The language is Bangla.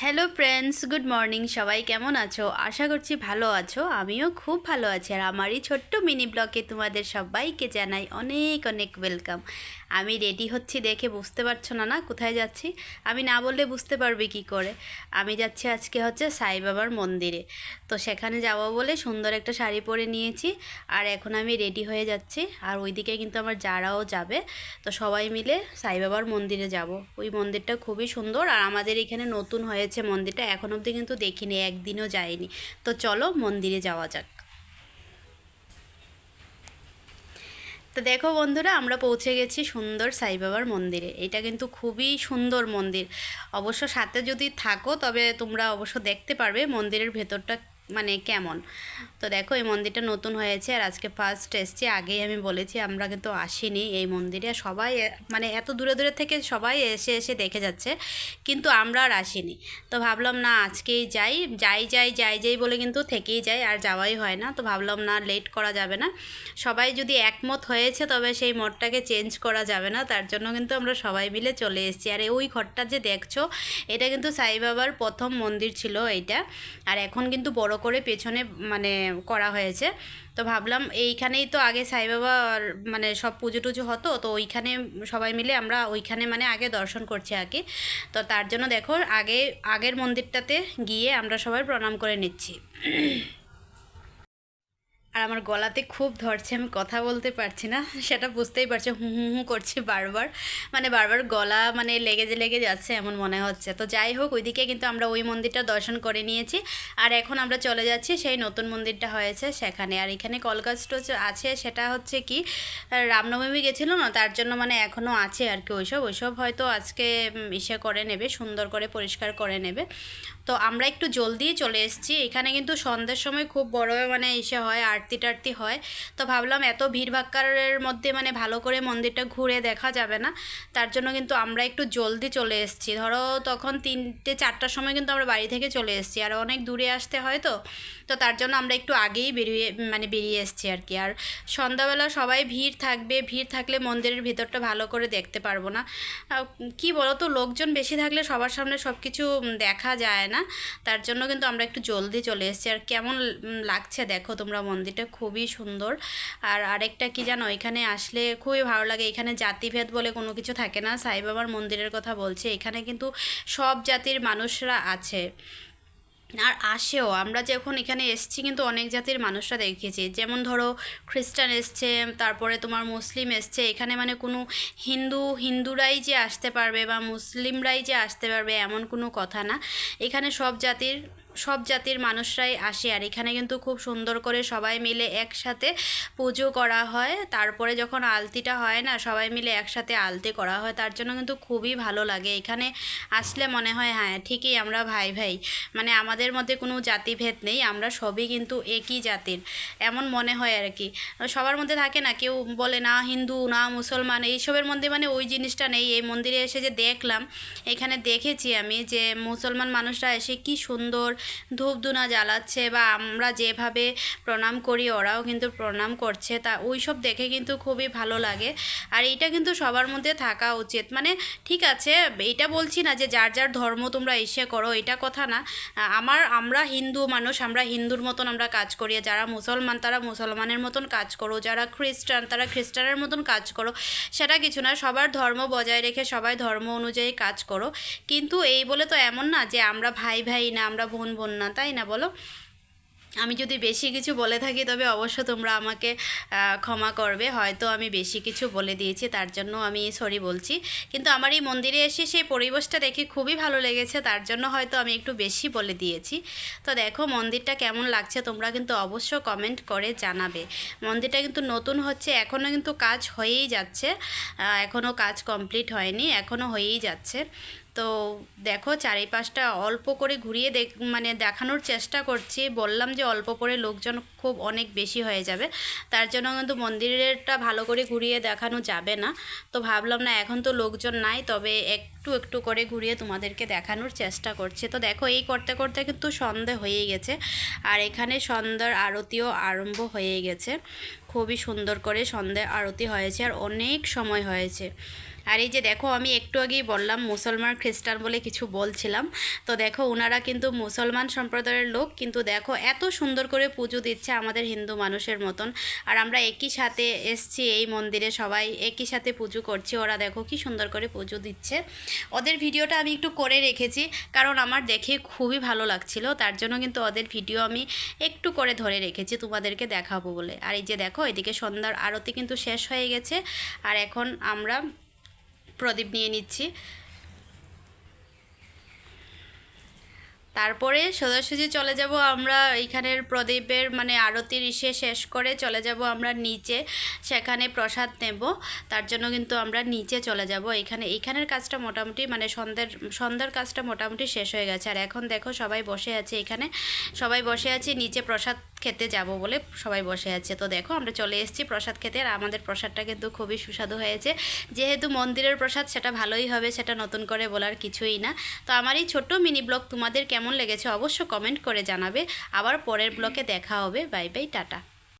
হ্যালো ফ্রেন্ডস গুড মর্নিং সবাই কেমন আছো? আশা করছি ভালো আছো। আমিও খুব ভালো আছি। আর আমারই ছোট্ট মিনি ব্লগে তোমাদের সবাইকে জানাই অনেক অনেক ওয়েলকাম আমি রেডি হচ্ছি দেখে, বুঝতে পারছ না না? কোথায় যাচ্ছি? আমি না বললে বুঝতে পারবে কি করে? আমি যাচ্ছি আজকে হচ্ছে সাই বাবার মন্দিরে। তো সেখানে যাব বলে সুন্দর একটা শাড়ি পরে নিয়েছি। আর এখন আমি রেডি হয়ে যাচ্ছি। আর ওইদিকে কিন্তু আমার যারাও যাবে, তো সবাই মিলে সাই বাবার মন্দিরে যাব। ওই মন্দিরটা খুবই সুন্দর। আর আমাদের এখানে নতুন হয়েছে মন্দিরটা, এখন অবধি কিন্তু দেখিনি, একদিনও যায়নি। তো চলো মন্দিরে যাওয়া যাক। তো দেখো বন্ধুরা, আমরা পৌঁছে গেছি সুন্দর সাই বাবার মন্দিরে। এটা কিন্তু খুবই সুন্দর মন্দির। অবশ্য সাথে যদি থাকো, তবে তোমরা অবশ্য দেখতে পারবে মন্দিরের ভেতরটা মানে কেমন? তো দেখো, এই মন্দিরটা নতুন হয়েছে আর আজকে ফার্স্ট এসছি। আগেই আমি বলেছি, আমরা কিন্তু আসিনি এই মন্দিরে। সবাই মানে এত দূরে দূরে থেকে সবাই এসে এসে দেখে যাচ্ছে, কিন্তু আমরা আর আসিনি। তো ভাবলাম, না, আজকেই যাই। যাই যাই যাই যাই বলে কিন্তু থেকেই যাই, আর যাওয়াই হয় না। তো ভাবলাম, না লেট করা যাবে না। সবাই যদি একমত হয়েছে, তবে সেই মঠটাকে চেঞ্জ করা যাবে না। তার জন্য কিন্তু আমরা সবাই মিলে চলে এসেছি। আর ওই ঘরটা যে দেখছ, এটা কিন্তু সাই বাবার প্রথম মন্দির ছিল এইটা। আর এখন কিন্তু বড় করে পেছনে মানে করা হয়েছে। তো ভাবলাম এইখানেই তো আগে সাই বাবার মানে সব পুজো টুজো হতো, তো ওইখানে সবাই মিলে আমরা ওইখানে মানে আগে দর্শন করছি আর কি। তো তার জন্য দেখো, আগে, আগের মন্দিরটাতে গিয়ে আমরা সবাই প্রণাম করে নিচ্ছি। আর আমার গলাতে খুব ধরছে, আমি কথা বলতে পারছি না, সেটা বুঝতেই পারছি, হু হু, হুঁ করছি বারবার। মানে বারবার গলা মানে লেগে যে, লেগে যাচ্ছে এমন মনে হচ্ছে। তো যাই হোক, ওইদিকে কিন্তু আমরা ওই মন্দিরটা দর্শন করে নিয়েছি। আর এখন আমরা চলে যাচ্ছি সেই নতুন মন্দিরটা হয়েছে সেখানে। আর এখানে কলকাস্ট আছে সেটা হচ্ছে কি, রামনবমী গেছিল না, তার জন্য মানে এখনও আছে আর কি ওইসব। ওইসব হয়তো আজকে ইসে করে নেবে, সুন্দর করে পরিষ্কার করে নেবে। তো আমরা একটু জলদি চলে এসেছি। এখানে কিন্তু সন্ধ্যের সময় খুব বড় মানে এসে হয় আরতি টারতি হয়। তো ভাবলাম এত ভিড় ভাক্কারের মধ্যে মানে ভালো করে মন্দিরটা ঘুরে দেখা যাবে না। তার জন্য কিন্তু আমরা একটু জলদি চলে এসেছি। ধরো তখন তিনটে, চারটার সময় কিন্তু আমরা বাড়ি থেকে চলে এসেছি। আর অনেক দূরে আসতে হয় তো। তো তার জন্য আমরা একটু আগেই বেরিয়ে মানে বেরিয়ে এসেছি আর কি। আর সন্ধ্যাবেলা সবাই ভিড় থাকবে, ভিড় থাকলে মন্দিরের ভিতরটা ভালো করে দেখতে পারব না। কি বলো তো লোকজন বেশি থাকলে সবার সামনে সব কিছু দেখা যায় না। তার জন্য কিন্তু আমরা একটু জলদি চলে এসেছি। আর কেমন লাগছে দেখো তোমরা, মন্দিরটা খুবই সুন্দর। আর আরেকটা কি জানো, এখানে আসলে খুবই ভালো লাগে। এখানে জাতিভেদ বলে কোনো কিছু থাকে না। সাইবাবার মন্দিরের কথা বলছে। এখানে কিন্তু সব জাতির মানুষরা আছে। আর আসেও, আমরা যখন এখানে এসছি কিন্তু অনেক জাতির মানুষরা দেখেছি যেমন ধরো, খ্রিস্টান এসছে, তারপরে তোমার মুসলিম এসছে। এখানে মানে কোনো হিন্দু, হিন্দুরাই যে আসতে পারবে বা মুসলিমরাই যে আসতে পারবে এমন কোনো কথা না। এখানে সব জাতির সব জাতির মানুষরাই আসে। আর এখানে কিন্তু খুব সুন্দর করে সবাই মিলে একসাথে পুজো করা হয়। তারপরে যখন আলতিটা হয় না, সবাই মিলে একসাথে আলতি করা হয়। তার জন্য কিন্তু খুবই ভালো লাগে। এখানে আসলে মনে হয় হ্যাঁ ঠিকই আমরা ভাই ভাই। মানে আমাদের মধ্যে কোনো জাতিভেদ নেই। আমরা সবই কিন্তু একই জাতির। এমন মনে হয় আর কি। সবার মধ্যে থাকে না, কেউ বলে, না, হিন্দু, না, মুসলমান। এইসবের মধ্যে মানে ওই জিনিসটা নেই। এই মন্দিরে এসে যে দেখলাম, এখানে দেখেছি আমি যে মুসলমান মানুষরা এসে কি সুন্দর ধূপ ধুনা জ্বালাচ্ছে বা আমরা যেভাবে প্রণাম করি, ওরাও কিন্তু প্রণাম করছে। তা ওই সব দেখে কিন্তু খুবই ভালো লাগে। আর এইটা কিন্তু সবার মধ্যে থাকা উচিত। মানে ঠিক আছে, এইটা বলছি না যে যার যার ধর্ম তোমরা এসে করো, এটা কথা না। আমার, আমরা হিন্দু মানুষ, আমরা হিন্দুর মতন আমরা কাজ করি। যারা মুসলমান, তারা মুসলমানের মতন কাজ করো। যারা খ্রিস্টান, তারা খ্রিস্টানের মতন কাজ করো। সেটা কিছু না, সবার ধর্ম বজায় রেখে সবাই ধর্ম অনুযায়ী কাজ করো। কিন্তু এই বলে তো এমন না যে আমরা ভাই ভাই না, আমরা বোন বোন না তাই না বলো? আমি যদি বেশি কিছু বলে থাকি, তবে অবশ্য তোমরা আমাকে ক্ষমা করবে। হয়তো আমি বেশি কিছু বলে দিয়েছি, তার জন্য আমি সরি বলছি। কিন্তু আমার এই মন্দিরে এসে সেই পরিবেশটা দেখে খুবই ভালো লেগেছে, তার জন্য হয়তো আমি একটু বেশি বলে দিয়েছি। তো দেখো মন্দিরটা কেমন লাগছে, তোমরা কিন্তু অবশ্য কমেন্ট করে জানাবে। মন্দিরটা কিন্তু নতুন হচ্ছে এখনও কিন্তু কাজ হয়েই যাচ্ছে। এখনও কাজ কমপ্লিট হয়নি এখনও হয়েই যাচ্ছে। তো দেখো চারিপাশটা অল্প করে ঘুরিয়ে দেখ মানে দেখানোর চেষ্টা করছি। বললাম যে অল্প করে লোকজন খুব অনেক বেশি হয়ে যাবে। তার জন্য কিন্তু মন্দিরেরটা ভালো করে ঘুরিয়ে দেখানো যাবে না। তো ভাবলাম না, এখন তো লোকজন নাই, তবে একটু একটু করে ঘুরিয়ে তোমাদেরকে দেখানোর চেষ্টা করছি। তো দেখো, এই করতে করতে কিন্তু সন্ধে হয়ে গেছে, আর এখানে সন্ধ্যার আরতিও আরম্ভ হয়ে গেছে। খুবই সুন্দর করে সন্ধ্যে আরতি হয়েছে, আর অনেক সময় হয়েছে। আর এই যে দেখো, আমি একটু আগেই বললাম মুসলমান খ্রিস্টান বলে কিছু বলছিলাম। তো দেখো ওনারা কিন্তু মুসলমান সম্প্রদায়ের লোক, কিন্তু দেখো, এত সুন্দর করে পুজো দিচ্ছে আমাদের হিন্দু মানুষের মতন। আর আমরা একই সাথে এসছি এই মন্দিরে সবাই, একই সাথে পুজো করছি। ওরা দেখো, কি সুন্দর করে পুজো দিচ্ছে। ওদের ভিডিওটা আমি একটু করে রেখেছি, কারণ আমার দেখে খুবই ভালো লাগছিল। তার জন্য কিন্তু ওদের ভিডিও আমি একটু করে ধরে রেখেছি তোমাদেরকে দেখাবো বলে। আর এই যে দেখো, এদিকে সন্ধ্যার আরতি কিন্তু শেষ হয়ে গেছে। আর এখন আমরা প্রদীপ নিয়ে নিচ্ছি। তারপরে সোজাসুজি চলে যাব আমরা এইখানের প্রদীপের মানে আরতির ইসে শেষ করে চলে যাব আমরা নিচে, সেখানে প্রসাদ নেব। তার জন্য কিন্তু আমরা নিচে চলে যাব। এখানে এইখানের কাজটা মোটামুটি মানে সন্ধ্যের, সন্ধ্যার কাজটা মোটামুটি শেষ হয়ে গেছে। আর এখন দেখো সবাই বসে আছে এখানে। সবাই বসে আছে নিচে প্রসাদ খেতে যাব বলে সবাই বসে আছে। তো দেখো আমরা চলে এসেছি প্রসাদ খেতে। আর আমাদের প্রসাদটা কিন্তু খুবই সুস্বাদু হয়েছে। যেহেতু মন্দিরের প্রসাদ সেটা ভালোই হবে, সেটা নতুন করে বলার কিছুই না। তো আমার এই ছোট্ট মিনি ব্লগ তোমাদের কেমন লেগেছে অবশ্য কমেন্ট করে জানাবে। আবার পরের ব্লকে দেখা হবে। Bye bye tata.